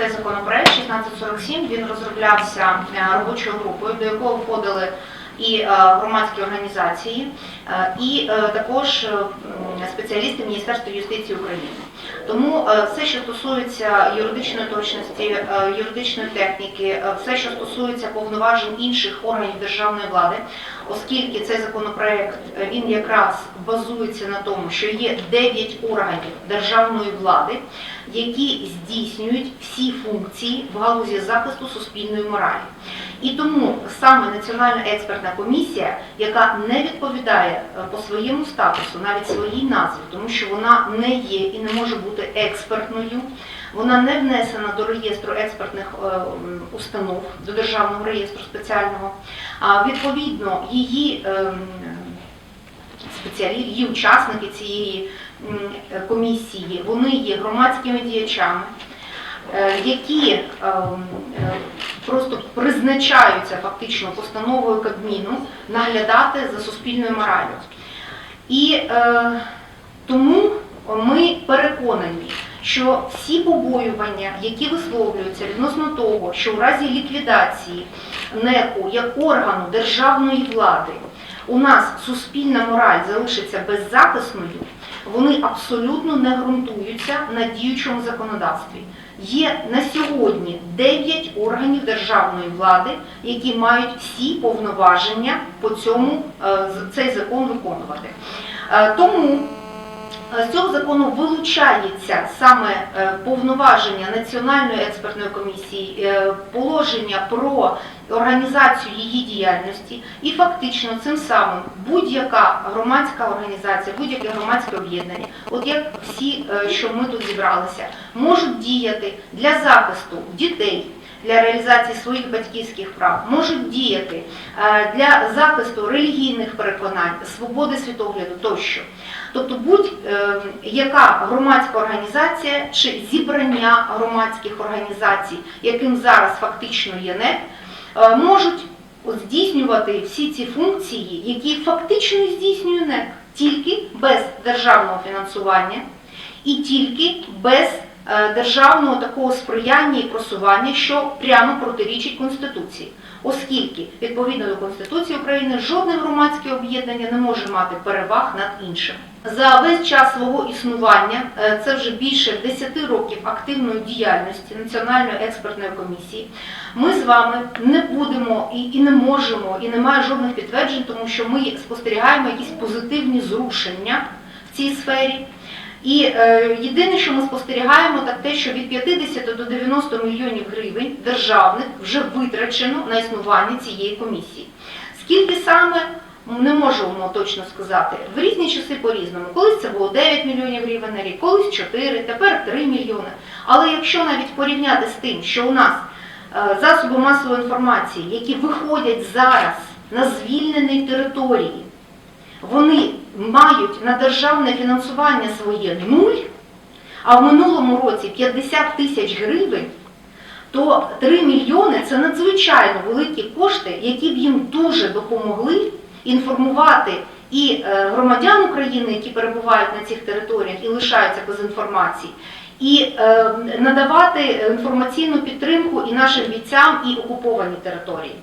цей законопроект 1647 він розроблявся е, робочою групою, до якого входили і е, громадські організації, е, і також спеціалісти Міністерства юстиції України. Тому е, все, що стосується юридичної точності, е, юридичної техніки, е, все, що стосується повноважень інших органів державної влади, оскільки цей законопроект він якраз базується на тому, що є 9 органів державної влади, які здійснюють всі функції в галузі захисту суспільної моралі. І тому саме Національна експертна комісія, яка не відповідає по своєму статусу, навіть своїй назві, тому що вона не є і не може бути експертною, вона не внесена до реєстру експертних е, установ, до державного реєстру спеціального. А відповідно, її ем, спеціалі, її учасники цієї е, комісії, вони є громадськими діячами, е, які е, просто призначаються фактично постановою Кабміну наглядати за суспільною моралю. І е, тому ми переконані, що всі побоювання, які висловлюються відносно того, що в разі ліквідації НЕКу як органу державної влади у нас суспільна мораль залишиться беззахисною, вони абсолютно не ґрунтуються на діючому законодавстві. Є на сьогодні 9 органів державної влади, які мають всі повноваження по цьому е, цей закон виконувати. Е, Тому з цього закону вилучається саме е, повноваження Національної експертної комісії, е, положення про організацію її діяльності, і фактично цим самим будь-яка громадська організація, будь-яке громадське об'єднання, от як всі, е, що ми тут зібралися, можуть діяти для захисту дітей. Для реалізації своїх батьківських прав можуть діяти е, для захисту релігійних переконань, свободи світогляду тощо. Тобто будь-яка громадська організація чи зібрання громадських організацій, яким зараз фактично є НЕК, е, можуть здійснювати всі ці функції, які фактично здійснює НЕК, тільки без державного фінансування і тільки без е, державного такого сприяння і просування, що прямо протирічить Конституції. Оскільки відповідно до Конституції України жодне громадське об'єднання не може мати переваг над іншим. За весь час свого існування, е, це вже більше 10 років активної діяльності Національної експертної комісії, ми з вами не будемо і, і не можемо, і немає жодних підтверджень, тому що ми спостерігаємо якісь позитивні зрушення в цій сфері. І е, єдине, що ми спостерігаємо, так те, що від 50 до 90 мільйонів гривень державних вже витрачено на існування цієї комісії. Скільки саме не можемо точно сказати. В різні часи по-різному. Колись це було 9 мільйонів гривень на рік, колись 4, тепер 3 мільйони. Але якщо навіть порівняти з тим, що у нас е, засоби масової інформації, які виходять зараз на звільнені території, вони мають на державне фінансування своє нуль, а в минулому році 50 тисяч гривень, то 3 мільйони це надзвичайно великі кошти, які б їм дуже допомогли інформувати і е, громадян України, які перебувають на цих територіях і лишаються без інформації, і е, надавати інформаційну підтримку і нашим бійцям, і окупованій території.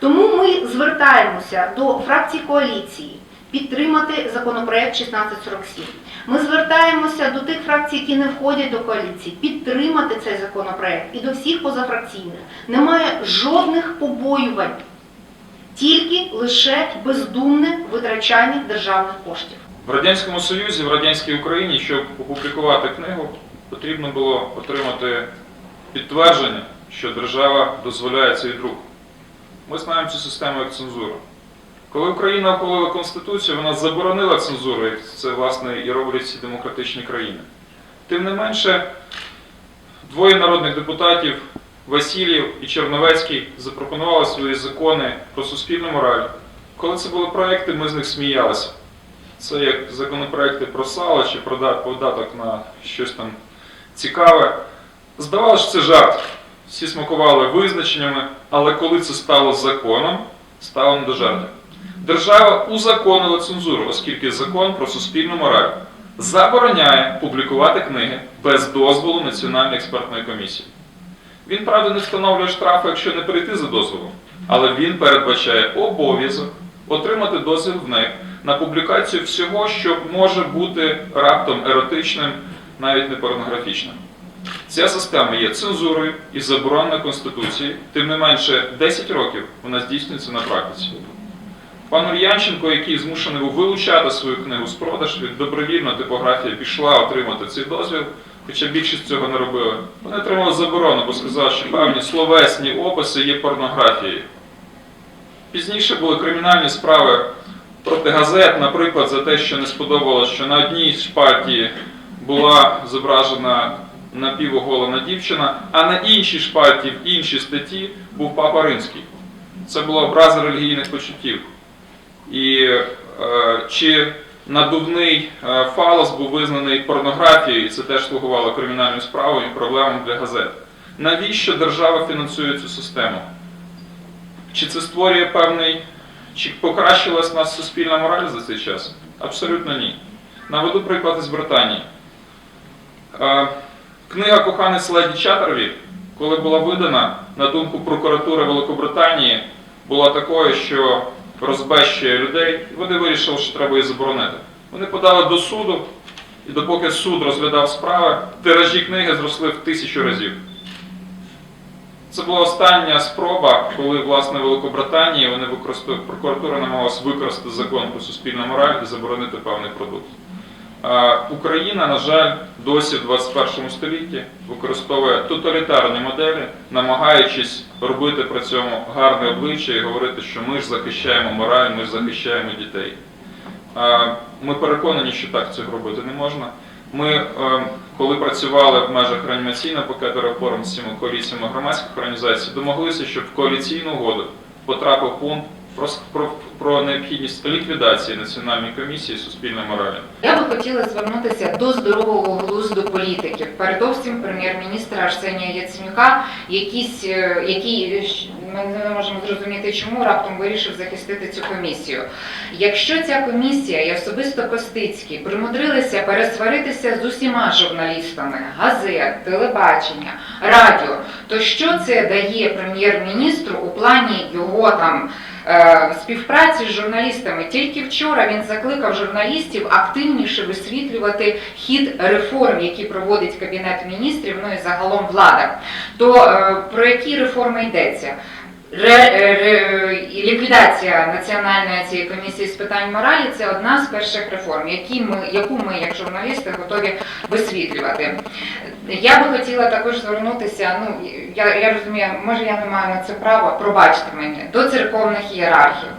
Тому ми звертаємося до фракції коаліції підтримати законопроект 1647. Ми звертаємося до тих фракцій, які не входять до коаліції, підтримати цей законопроект і до всіх позафракційних. Немає жодних побоювань, тільки лише бездумне витрачання державних коштів. В Радянському Союзі, в радянській Україні, щоб опублікувати книгу, потрібно було отримати підтвердження, що держава дозволяє цей друк. Ми знаємо цю систему як цензуру. Коли Україна ухвалила Конституцію, вона заборонила цензуру, як це власне і роблять всі демократичні країни. Тим не менше, двоє народних депутатів Васильєв і Черновецький запропонували свої закони про суспільну мораль. Коли це були проекти, ми з них сміялися. Це як законопроекти про сало чи про податок на щось там цікаве. Здавалося, що це жарт. Всі смакували визначеннями, але коли це стало законом, стало не до жарту. Держава узаконила цензуру, оскільки закон про суспільну мораль забороняє публікувати книги без дозволу Національної експертної комісії. Він, правда, не встановлює штрафи, якщо не перейти за дозволом, але він передбачає обов'язок отримати дозвіл в НЕК на публікацію всього, що може бути раптом еротичним, навіть не порнографічним. Ця система є цензурою і заборонена Конституцією, тим не менше 10 років вона здійснюється на практиці. Пан Ульянченко, який змушений був вилучати свою книгу з продаж, він добровільно типографія пішла отримати цей дозвіл, хоча більшість цього не робили. Вони отримали заборону, бо сказали, що певні словесні описи є порнографією. Пізніше були кримінальні справи проти газет, наприклад, за те, що не сподобалося, що на одній шпальті була зображена напівоголена дівчина, а на іншій шпальті, в іншій статті, був папа римський. Це була образа релігійних почуттів. І е, чи надувний е, фалос був визнаний порнографією, і це теж слугувало кримінальною справою і проблемою для газет. Навіщо держава фінансує цю систему? Чи це створює певний, чи покращилась нас суспільна мораль за цей час? Абсолютно ні. Наведу приклад із Британії. Е, Книга Коханець Леді Чаттерві, коли була видана, на думку прокуратури Великобританії, була такою, що розбещує людей, і вони вирішили, що треба її заборонити. Вони подали до суду, і допоки суд розглядав справи, тиражі книги зросли в тисячу разів. Це була остання спроба, коли власне Великобританії вони використовували, прокуратура намагалась використати закон про суспільну мораль і заборонити певний продукт. Україна, на жаль, досі в 21 столітті використовує тоталітарні моделі, намагаючись робити при цьому гарне обличчя і говорити, що ми ж захищаємо мораль, ми ж захищаємо дітей. Ми переконані, що так цього робити не можна. Ми, е, коли працювали в межах реанімаційного пакету реформ з цими коаліціями громадських організацій, домоглися, щоб в коаліційну угоду потрапив пункт про, про, про необхідність ліквідації Національної комісії суспільної моралі. Я би хотіла звернутися до здорового глузду політиків. Передовсім прем'єр-міністра Арсенія Яценюка, якийсь, е, який е, ми не можемо зрозуміти, чому раптом вирішив захистити цю комісію. Якщо ця комісія і особисто Костицький примудрилися пересваритися з усіма журналістами газет, телебачення, радіо, то що це дає прем'єр-міністру у плані його там? Е, співпраці з журналістами. Тільки вчора він закликав журналістів активніше висвітлювати хід реформ, які проводить Кабінет міністрів, ну і загалом влада. То е, про які реформи йдеться? Ре, е, ре, ліквідація національної цієї комісії з питань моралі це одна з перших реформ, які ми, яку ми, як журналісти, готові висвітлювати. Я би хотіла також звернутися. Ну я, я розумію, може я не маю на це права, пробачте мені, до церковних ієрархів.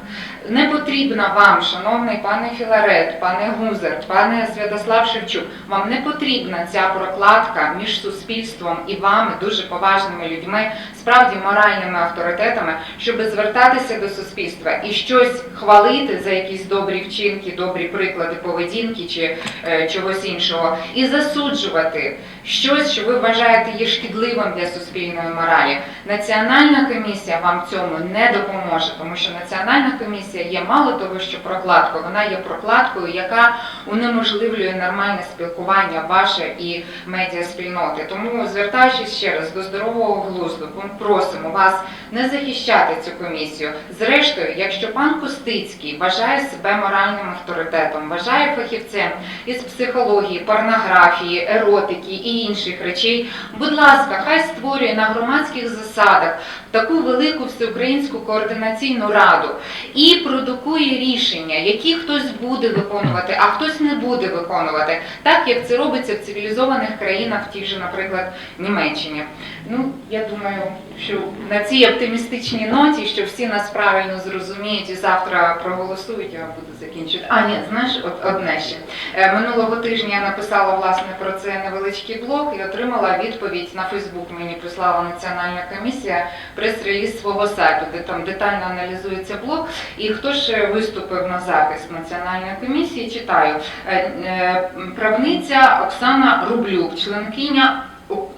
Не потрібна вам, шановний пане Філарет, пане Гузер, пане Святослав Шевчук, вам не потрібна ця прокладка між суспільством і вами, дуже поважними людьми, справді моральними авторитетами, щоб звертатися до суспільства і щось хвалити за якісь добрі вчинки, добрі приклади поведінки чи е, чогось іншого, і засуджувати щось, що ви вважаєте є шкідливим для суспільної моралі. Національна комісія вам цьому не допоможе, тому що національна комісія є мало того, що прокладкою, вона є прокладкою, яка унеможливлює нормальне спілкування ваше і медіаспільноти. Тому звертаючись ще раз до здорового глузду, ми просимо вас не захищати цю комісію. Зрештою, якщо пан Костицький вважає себе моральним авторитетом, вважає фахівцем із психології, порнографії, еротики і інших речей, будь ласка, хай створює на громадських засадах таку велику всеукраїнську координаційну раду і продукує рішення, які хтось буде виконувати, а хтось не буде виконувати, так як це робиться в цивілізованих країнах, в тій же, наприклад, Німеччині. Ну, я думаю, що на цій оптимістичній ноті, що всі нас правильно зрозуміють і завтра проголосують, я буду закінчити. А, ні, знаєш, от одне ще. Е, Минулого тижня я написала власне про це невеличкий блог і отримала відповідь на Фейсбук. Мені прислала Національна комісія прес-реліз свого сайту, де там детально аналізується блог. І хто ж виступив на захист Національної комісії? Читаю Е, е, правниця Оксана Рублюк, членкиня.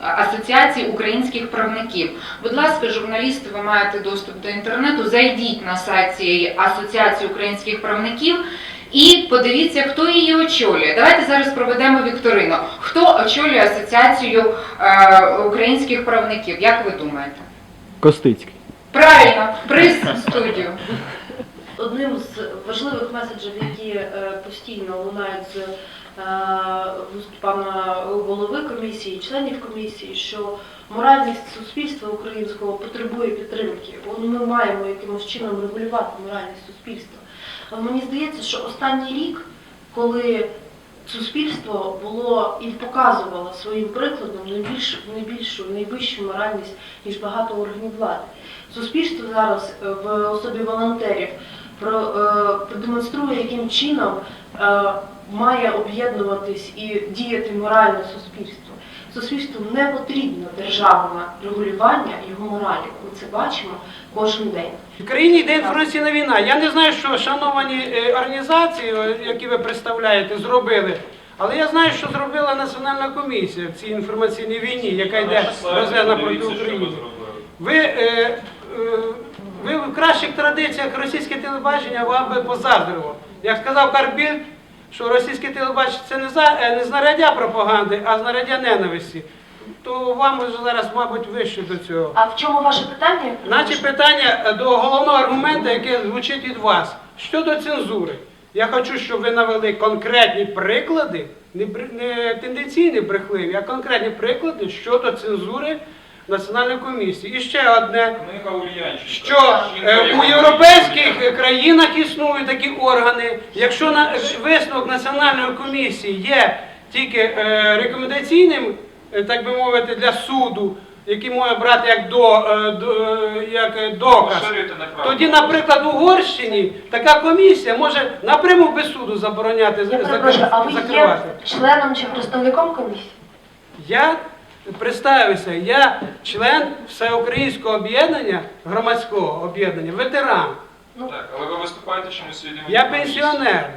Асоціації українських правників. Будь ласка, журналісти, ви маєте доступ до інтернету. Зайдіть на сайт цієї асоціації українських правників І подивіться, хто її очолює. Давайте зараз проведемо вікторину. Хто очолює асоціацію е, українських правників? Як ви думаєте? Костицький. Правильно, приз в студію. Одним з важливих меседжів, які е, постійно лунають з е, пана голови комісії, членів комісії, що моральність суспільства українського потребує підтримки. Ми маємо якимось чином регулювати моральність суспільства. Мені здається, що останній рік, коли суспільство було і показувало своїм прикладом найбільшу, найбільшу, найвищу моральність, ніж багато органів влади. Суспільство зараз е, в особі волонтерів е, продемонструє, яким чином е, має об'єднуватись і діяти моральне суспільство. Суспільству не потрібно державне регулювання його моралі. Ми це бачимо кожен день. В країні йде інформаційна війна. Я не знаю, що шановані е, організації, які ви представляєте, зробили. Але я знаю, що зробила Національна комісія в цій інформаційній війні, яка йде розв'язана проти України. Ви, е, е, ви в кращих традиціях російське телебачення вам би позаздрило. Як сказав Карбіль, що російське телебачення це не, за, е, не знаряддя пропаганди, а знаряддя ненависті. То вам вже зараз, мабуть, вище до цього. А в чому ваше питання? Значить, питання е, до головного аргументу, яке звучить від вас. Щодо цензури. Я хочу, щоб ви навели конкретні приклади, не, не тенденційні брехливі, а конкретні приклади щодо цензури Національної комісії. І ще одне. Що е, у європейських країнах існують такі органи. Якщо на висновок національної комісії є тільки е, рекомендаційним, е, так би мовити, для суду, який може брати як до, е, до е, як е, доказ. Тоді, наприклад, в Угорщині така комісія може напряму без суду забороняти Я за- а ви є закривати. членом чи представником комісії? Я представився, я член всеукраїнського об'єднання, громадського об'єднання, ветеран. Так, але ви виступаєте чомусь від імені Я пенсіонер.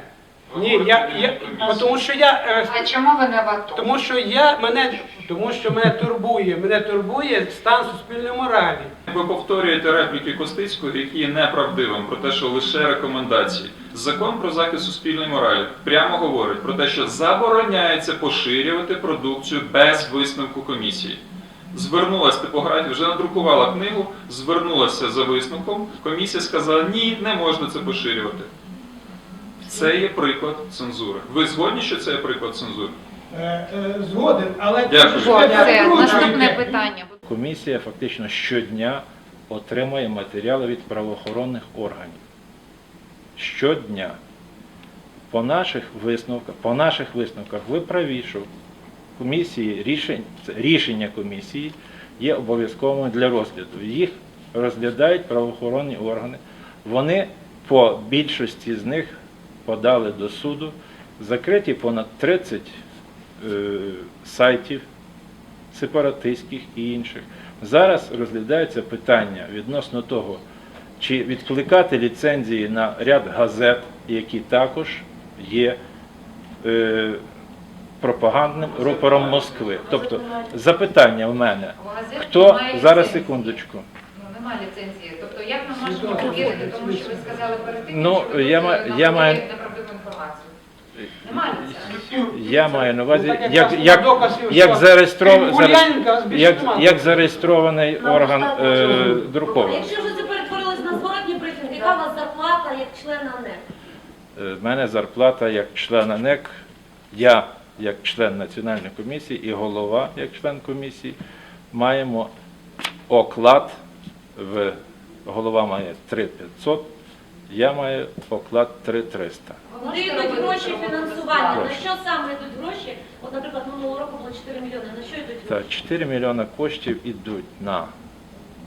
Ви Ні, говорите я, від я імені комісії. тому що я е, А чому ви не в АТО? тому що я мене тому що мене турбує, мене турбує стан суспільної моралі. Ви повторюєте репліки Костицького, які є неправдивим, про те, що лише рекомендації. Закон про захист суспільної моралі прямо говорить про те, що забороняється поширювати продукцію без висновку комісії. Звернулася типографія, вже надрукувала книгу, звернулася за висновком. Комісія сказала, ні, не можна це поширювати. Це є приклад цензури. Ви згодні, що це є приклад цензури? Згоден, але Дякую. Це наступне питання. Комісія фактично щодня отримує матеріали від правоохоронних органів. Щодня. По наших висновках, по наших висновках ви праві, що комісії рішень, рішення комісії є обов'язковими для розгляду. Їх розглядають правоохоронні органи. Вони по більшості з них подали до суду, закриті понад 30 е, сайтів сепаратистських і інших. Зараз розглядається питання відносно того, чи відкликати ліцензії на ряд газет, які також є е, пропагандним рупором Москви. Тобто запитання в мене, хто зараз секундочку. Ну, немає ліцензії. Тобто як ми можемо повірити, тому що ви сказали перед тим, Ну, що ви я ма- я маю- неправдиву інформацію. Немає ліцензії. Я маю на увазі, Ну, як як, як, як, зареєстров... заре- як, як зареєстрований орган е, друкований. Якщо вже це перетворилось на зворотній брифінг, яка у вас зарплата як члена НЕК? Е, В мене зарплата як члена НЕК, я як член Національної комісії і голова як член комісії маємо оклад в голова має 3500, я маю оклад 3300. Куди йдуть гроші фінансування? На що саме йдуть гроші? От, наприклад, минулого року було 4 мільйони. На що йдуть гроші? 4 мільйони коштів ідуть на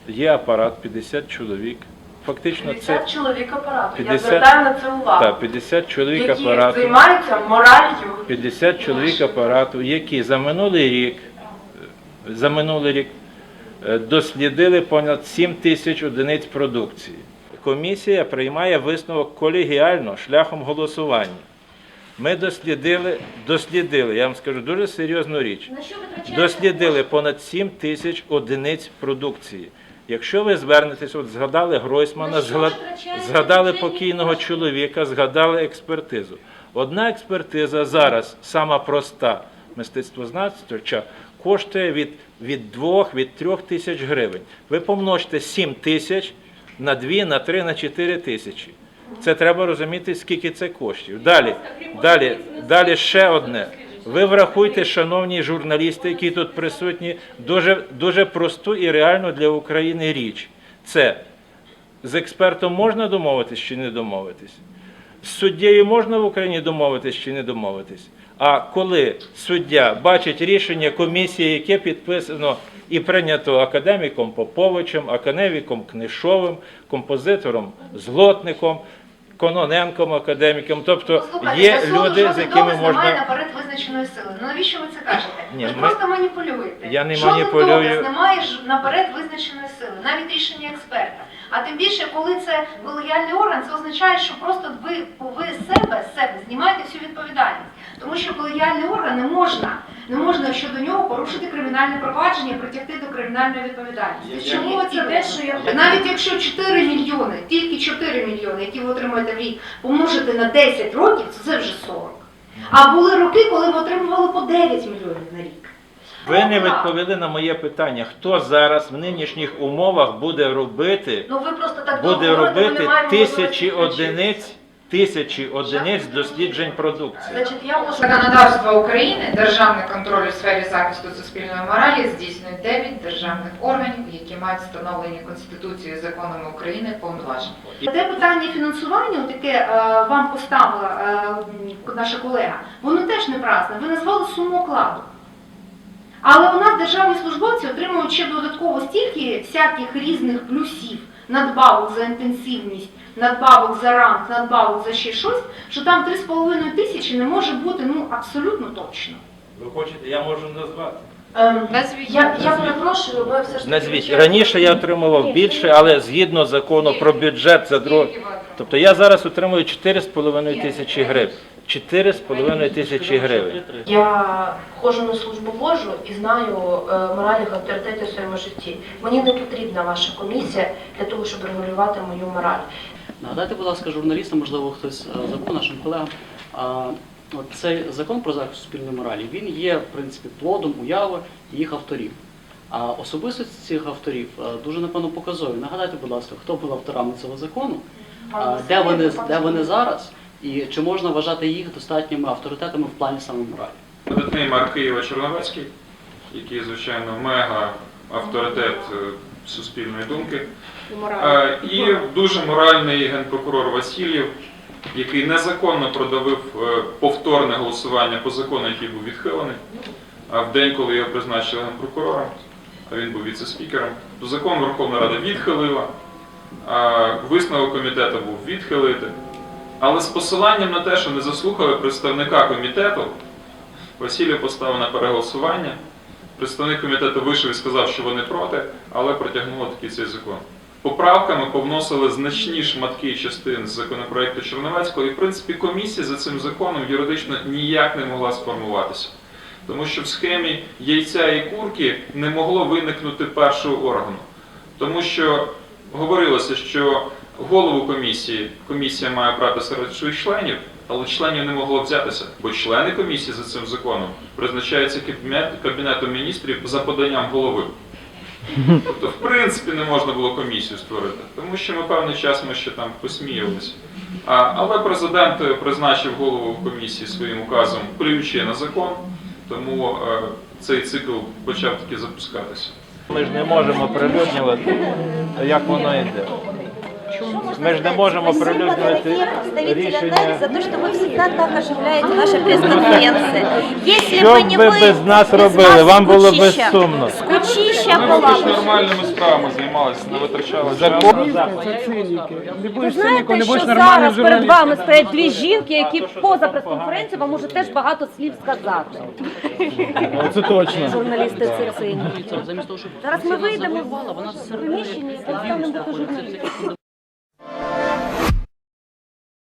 є апарат 50 чоловік. Фактично це 50 чоловік апарату. 50 Я звертаю на це увагу. та, 50 чоловік які апарату. займаються моралью 50 чоловік апарату, які за минулий рік, за минулий рік е, дослідили понад 7 тисяч одиниць продукції. Комісія приймає висновок колегіально шляхом голосування. Ми дослідили, дослідили, я вам скажу дуже серйозну річ. Дослідили понад 7 тисяч одиниць продукції. Якщо ви звернетесь, от згадали Гройсмана, згадали покійного чоловіка, згадали експертизу. Одна експертиза зараз, сама проста мистецтвознавча, коштує від, від 2, від 3 тисяч гривень. Ви помножте 7 тисяч на 2, на 3, на 4 тисячі. Це треба розуміти, скільки це коштів. Далі, далі, далі ще одне. Ви врахуйте, шановні журналісти, які тут присутні, дуже, дуже просту і реальну для України річ. Це з експертом можна домовитись чи не домовитись? З суддєю можна в Україні домовитись чи не домовитись? А коли суддя бачить рішення комісії, яке підписано і прийнято академіком Поповичем, академіком Книшовим, композитором Злотником, Кононенком, академіком, тобто Послухайте, є люди, з жоден якими доказ немає можна. наперед визначеної сили. Ну навіщо ви це кажете? Ні, ви ми- просто маніпулюєте. Я не Жоден маніпулюю. доказ немає ж наперед визначеної сили, навіть рішення експерта. А тим більше, коли це колегіальний орган, це означає, що просто ви, ви з себе, з себе знімаєте всю відповідальність. Тому що колегіальний орган не можна, не можна щодо нього порушити кримінальне провадження, притягти до кримінальної відповідальності. Чому ви це те, що я Навіть якщо 4 мільйони, тільки 4 мільйони, які ви отримуєте в рік, помножити на 10 років, то це вже 40. А були роки, коли ви отримували по 9 мільйонів на рік. Ви не відповіли на моє питання, хто зараз в нинішніх умовах буде робити, Ну ви просто так буде говорите, ми робити тисячі включити. одиниць, тисячі одиниць досліджень продукції. Значить, я можу Законодавство України, державний контроль у сфері захисту суспільної моралі здійснює 9 державних органів, які мають встановлені Конституцією і законами України повноваження. Те питання фінансування, таке е, вам поставила е, наша колега, воно теж не праздне. Ви назвали суму окладу. Але у нас державні службовці отримують ще додатково стільки всяких різних плюсів, надбавок за інтенсивність, надбавок за ранг, надбавок за ще щось, що там 3,5 тисячі не може бути ну абсолютно точно. Ви хочете, я можу назвати. Ем, Назвіть. я, я перепрошую, ми все ж таки Назвіть. Раніше я отримував більше, але згідно закону про бюджет за друг. Ви? Тобто я зараз отримую 4,5 тисячі гривень. 4,5 тисячі гривень. Я ходжу на службу Божу і знаю е, моральних авторитетів в своєму житті. Мені не потрібна ваша комісія для того, щоб регулювати мою мораль. Нагадайте, будь ласка, журналістам, можливо, хтось е, забув нашим колегам. а, цей закон про захист суспільної моралі він є в принципі плодом уяви їх авторів. А особистості цих авторів е, дуже напевно показові. Нагадайте, будь ласка, хто був авторами цього закону, а, де вони де вони зараз, і чи можна вважати їх достатніми авторитетами в плані саме моралі? Видатний мер Києва Черновецький, який, звичайно, мега авторитет е, суспільної думки. Е, І дуже моральний генпрокурор Васильєв, який незаконно продавив е, повторне голосування по закону, який був відхилений. А в день, коли його призначили генпрокурором, а він був віце-спікером, то закон Верховна Рада відхилила, висновок комітету був відхилити. Але з посиланням на те, що не заслухали представника комітету, Василій поставив на переголосування. Представник комітету вийшов і сказав, що вони проти, але протягнули такий цей закон. Поправками повносили значні шматки частин з законопроекту Черновецького, і в принципі комісія за цим законом юридично ніяк не могла сформуватися. Тому що в схемі яйця і курки не могло виникнути першого органу. Тому що говорилося, що голову комісії комісія має брати серед своїх членів, але членів не могло взятися, бо члени комісії за цим законом призначаються Кабінетом міністрів за поданням голови. Тобто, в принципі, не можна було комісію створити, тому що ми певний час ми ще там посміювалися. А, але президент е, призначив голову комісії своїм указом, плюючи на закон, тому е, цей цикл почав таки запускатися. Ми ж не можемо прилюднювати, як воно йде. Мы же не можем оприлюднивать представителя решение. НЭК за то, что вы всегда так оживляете наши пресс-конференции. Если Що бы б не ви вы, без нас без робили? вас Вам було б скучища. сумно. ще Ми нормальними справами займалися, не витрачали час. Це циніки. Не Ви будеш циніком, не знаєте, будеш що нормальним зараз перед журналістом. вами стоять дві жінки, які поза прес-конференцією вам можуть теж багато слів сказати. Це точно. Журналісти це цині. Замість того, щоб Зараз ми вийдемо в приміщення і станемо бути журналістами.